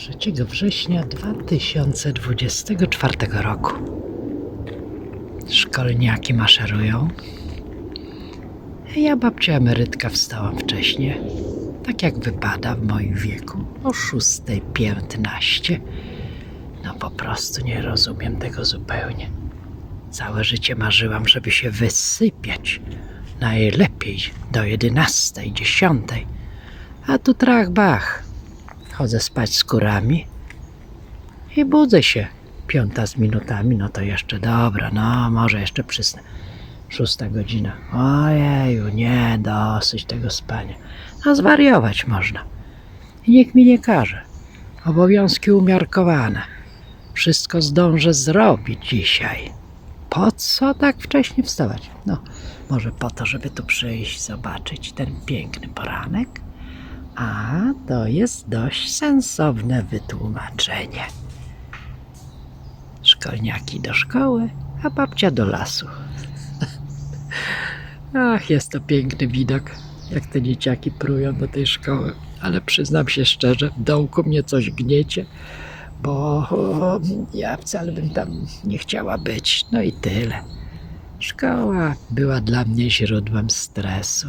3 września 2024 roku. Szkolniaki maszerują. Ja, babcia emerytka, wstałam wcześnie, tak jak wypada w moim wieku, o 6.15. No po prostu nie rozumiem tego zupełnie. Całe życie marzyłam, żeby się wysypiać. Najlepiej do 11, 10. A tu trach bach. Chodzę spać z kurami i budzę się. Piąta z minutami, no to jeszcze dobra, no może jeszcze przysnę. Szósta godzina. Ojeju, nie, dosyć tego spania. A zwariować można. I nikt mi nie każe. Obowiązki umiarkowane. Wszystko zdążę zrobić dzisiaj. Po co tak wcześnie wstawać? No, może po to, żeby tu przyjść, zobaczyć ten piękny poranek? A to jest dość sensowne wytłumaczenie. Szkolniaki do szkoły, a babcia do lasu. Ach, jest to piękny widok, jak te dzieciaki prują do tej szkoły. Ale przyznam się szczerze, w dołku mnie coś gniecie, bo ja wcale bym tam nie chciała być. No i tyle. Szkoła była dla mnie źródłem stresu.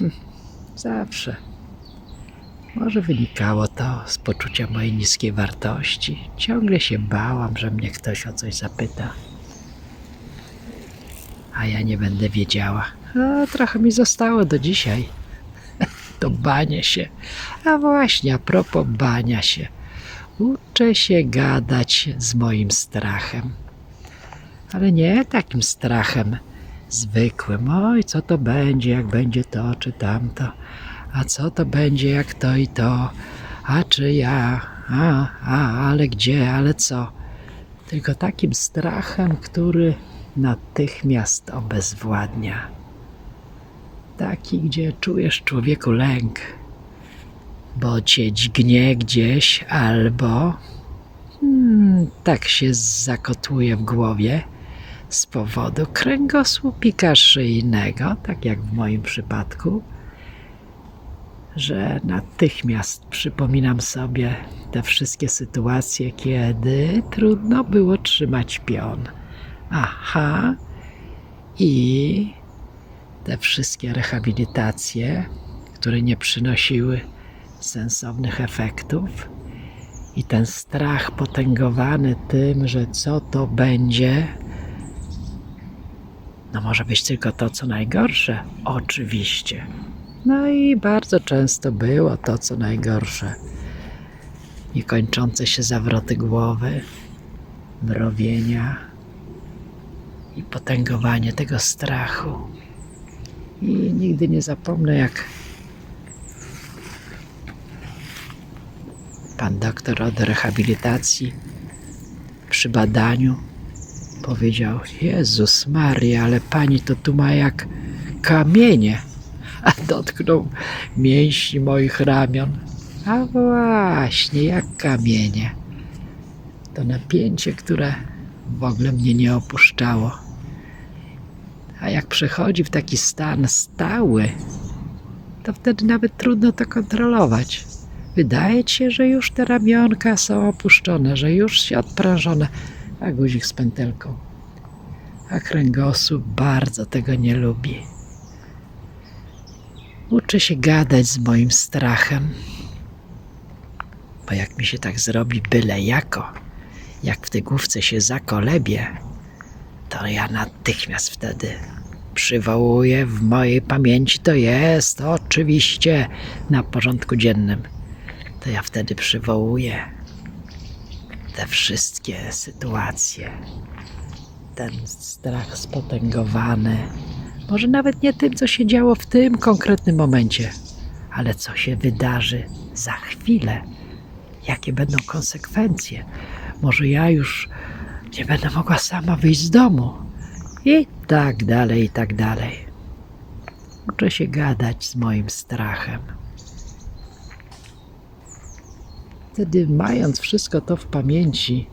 Zawsze. Może wynikało to z poczucia mojej niskiej wartości. Ciągle się bałam, że mnie ktoś o coś zapyta. A ja nie będę wiedziała. A trochę mi zostało do dzisiaj. To banie się. A właśnie, a propos bania się. Uczę się gadać z moim strachem. Ale nie takim strachem zwykłym. Oj, co to będzie, jak będzie to czy tamto. A co to będzie, jak to i to. A czy ja. A, a, ale gdzie, ale co. Tylko takim strachem, który natychmiast obezwładnia. Taki, gdzie czujesz człowieku lęk, bo cię dźgnie gdzieś albo hmm, tak się zakotuje w głowie z powodu kręgosłupika szyjnego, tak jak w moim przypadku, że natychmiast przypominam sobie te wszystkie sytuacje, kiedy trudno było trzymać pion. Aha, i te wszystkie rehabilitacje, które nie przynosiły sensownych efektów, i ten strach potęgowany tym, że co to będzie, no może być tylko to, co najgorsze, oczywiście. No i bardzo często było to, co najgorsze. Niekończące się zawroty głowy, mrowienia i potęgowanie tego strachu. I nigdy nie zapomnę, jak pan doktor od rehabilitacji przy badaniu powiedział: Jezus Maria, ale pani to tu ma jak kamienie. A dotknął mięśni moich ramion. A właśnie, jak kamienie. To napięcie, które w ogóle mnie nie opuszczało. A jak przechodzi w taki stan stały, to wtedy nawet trudno to kontrolować. Wydaje ci się, że już te ramionka są opuszczone, że już się odprężone, a guzik z pętelką. A kręgosłup bardzo tego nie lubi. Uczę się gadać z moim strachem, bo jak mi się tak zrobi byle jako, jak w tej główce się zakolebie, to ja natychmiast wtedy przywołuję w mojej pamięci, to jest oczywiście na porządku dziennym. To ja wtedy przywołuję te wszystkie sytuacje, ten strach spotęgowany, może nawet nie tym, co się działo w tym konkretnym momencie, ale co się wydarzy za chwilę, jakie będą konsekwencje. Może ja już nie będę mogła sama wyjść z domu. I tak dalej, i tak dalej. Uczę się gadać z moim strachem. Wtedy, mając wszystko to w pamięci,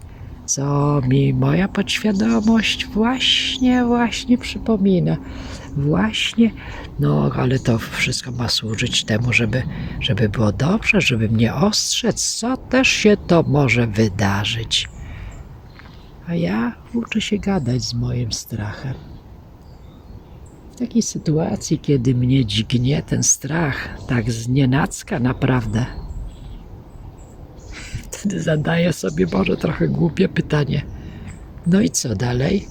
co mi moja podświadomość właśnie, właśnie przypomina. Właśnie, no ale to wszystko ma służyć temu, żeby, żeby było dobrze, żeby mnie ostrzec, co też się to może wydarzyć. A ja uczę się gadać z moim strachem. W takiej sytuacji, kiedy mnie dźgnie ten strach, tak znienacka naprawdę, zadaję sobie może trochę głupie pytanie. No i co dalej?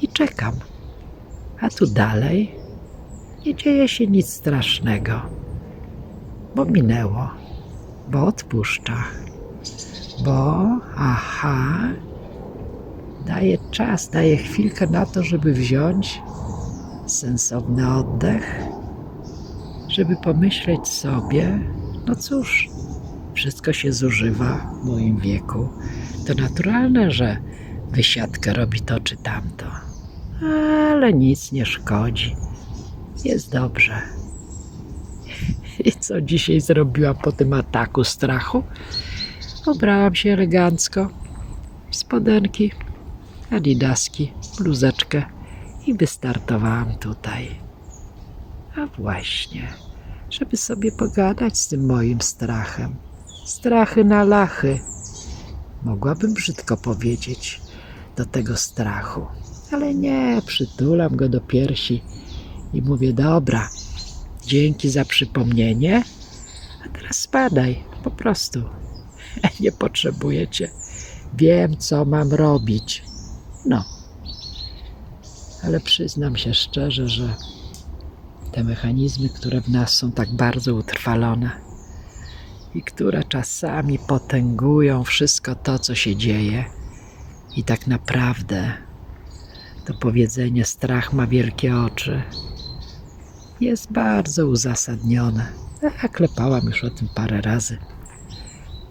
I czekam. A tu dalej nie dzieje się nic strasznego, bo minęło, bo odpuszcza, bo aha, daje czas, daje chwilkę na to, żeby wziąć sensowny oddech, żeby pomyśleć sobie, no cóż, wszystko się zużywa w moim wieku. To naturalne, że wysiadkę robi to czy tamto, ale nic nie szkodzi. Jest dobrze. I co dzisiaj zrobiłam po tym ataku strachu? Ubrałam się elegancko, spodenki, adidaski, bluzeczkę i wystartowałam tutaj. A właśnie, żeby sobie pogadać z tym moim strachem. Strachy na lachy. Mogłabym brzydko powiedzieć do tego strachu, ale nie, przytulam go do piersi i mówię: Dobra, dzięki za przypomnienie, a teraz spadaj, po prostu. Nie potrzebujecie. Wiem, co mam robić. No. Ale przyznam się szczerze, że te mechanizmy, które w nas są tak bardzo utrwalone i które czasami potęgują wszystko to, co się dzieje, i tak naprawdę to powiedzenie strach ma wielkie oczy jest bardzo uzasadnione. A klepałam już o tym parę razy.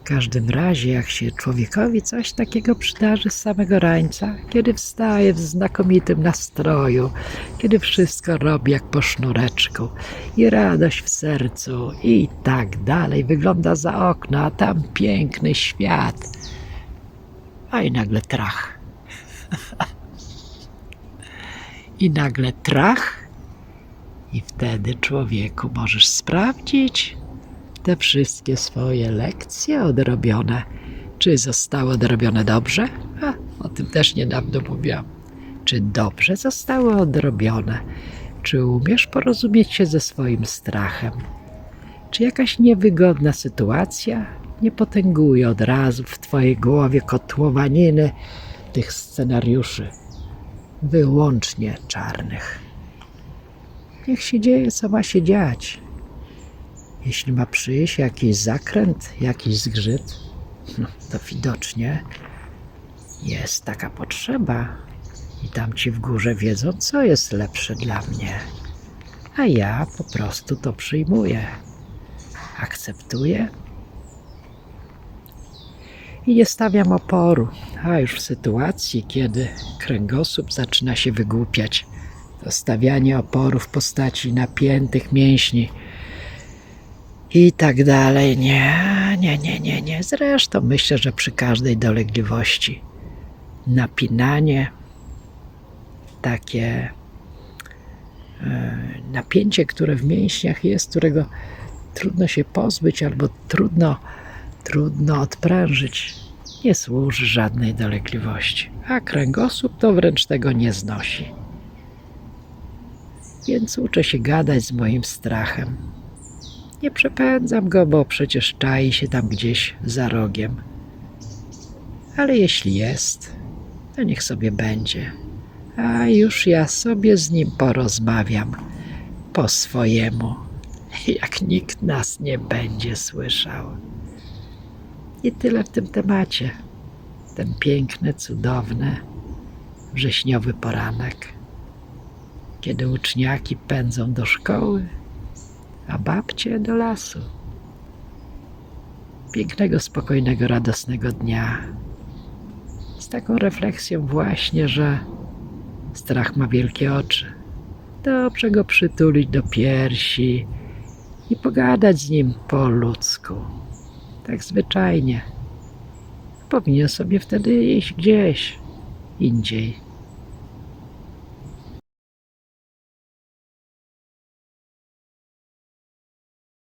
Każdym razie, jak się człowiekowi coś takiego przydarzy z samego rańca, kiedy wstaje w znakomitym nastroju, kiedy wszystko robi jak po sznureczku i radość w sercu i tak dalej, wygląda za okno, a tam piękny świat. A i nagle trach. I nagle trach i wtedy człowieku możesz sprawdzić te wszystkie swoje lekcje odrobione. Czy zostały odrobione dobrze? A, o tym też niedawno mówiłam. Czy dobrze zostały odrobione? Czy umiesz porozumieć się ze swoim strachem? Czy jakaś niewygodna sytuacja nie potęguje od razu w Twojej głowie kotłowaniny tych scenariuszy, wyłącznie czarnych? Niech się dzieje, co ma się dziać. Jeśli ma przyjść jakiś zakręt, jakiś zgrzyt, no to widocznie jest taka potrzeba. I tam ci w górze wiedzą, co jest lepsze dla mnie. A ja po prostu to przyjmuję, akceptuję i nie stawiam oporu. A już w sytuacji, kiedy kręgosłup zaczyna się wygłupiać, to stawianie oporu w postaci napiętych mięśni i tak dalej. Nie, nie, nie, nie, nie. Zresztą myślę, że przy każdej dolegliwości napinanie, takie e, napięcie, które w mięśniach jest, którego trudno się pozbyć albo trudno, trudno odprężyć, nie służy żadnej dolegliwości. A kręgosłup to wręcz tego nie znosi. Więc uczę się gadać z moim strachem. Nie przepędzam go, bo przecież czai się tam gdzieś za rogiem. Ale jeśli jest, to niech sobie będzie. A już ja sobie z nim porozmawiam po swojemu, jak nikt nas nie będzie słyszał. I tyle w tym temacie. Ten piękny, cudowny, wrześniowy poranek, kiedy uczniaki pędzą do szkoły, a babcie do lasu. Pięknego, spokojnego, radosnego dnia. Z taką refleksją właśnie, że strach ma wielkie oczy. Dobrze go przytulić do piersi i pogadać z nim po ludzku. Tak zwyczajnie. powinien sobie wtedy iść gdzieś indziej.